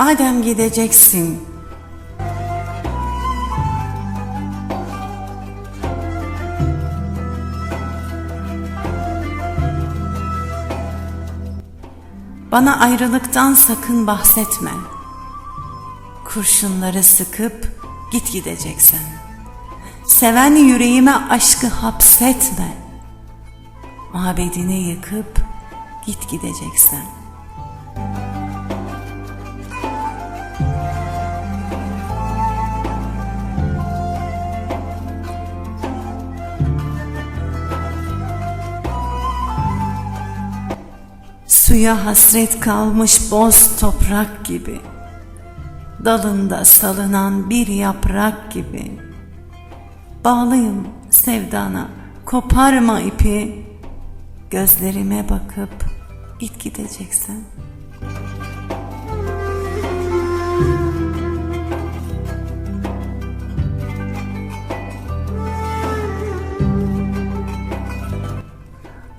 Madem gideceksin, bana ayrılıktan sakın bahsetme. Kurşunları sıkıp git gideceksen. Seven yüreğime aşkı hapsetme. Mabedini yıkıp git gideceksen. Suya hasret kalmış boz toprak gibi. Dalında salınan bir yaprak gibi. Bağlıyım sevdana, koparma ipi. Gözlerime bakıp git gideceksen.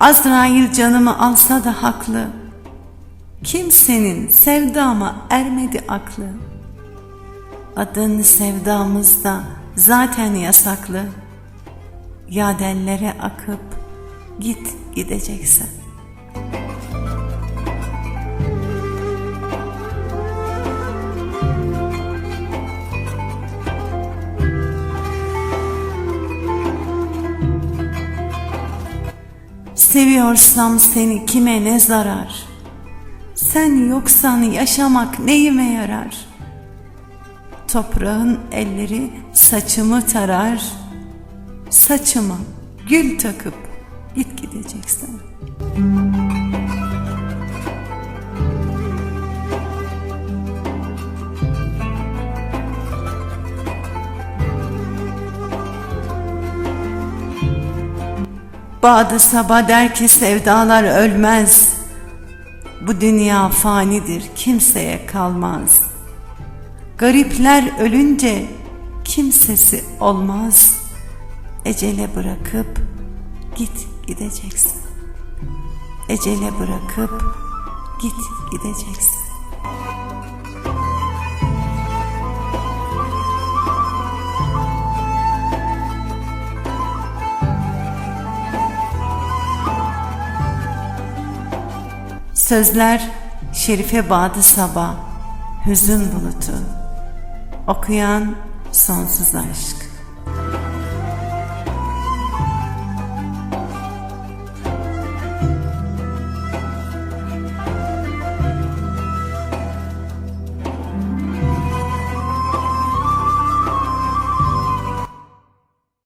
Azrail canımı alsa da haklı. Kimsenin sevdama ermedi aklı. Adın sevdamızda zaten yasaklı. Yadellere akıp git gideceksen. Seviyorsam seni kime ne zarar? Sen yoksan yaşamak neyime yarar? Toprağın elleri saçımı tarar. Saçıma gül takıp git gideceksin. Bağda sabah der ki sevdalar ölmez. Bu dünya fanidir, kimseye kalmaz. Garipler ölünce kimsesi olmaz. Ecele bırakıp git gideceksin. Ecele bırakıp git gideceksin. Sözler Şerife Bağdı Sabah Hüzün Bulutu. Okuyan Sonsuz Aşk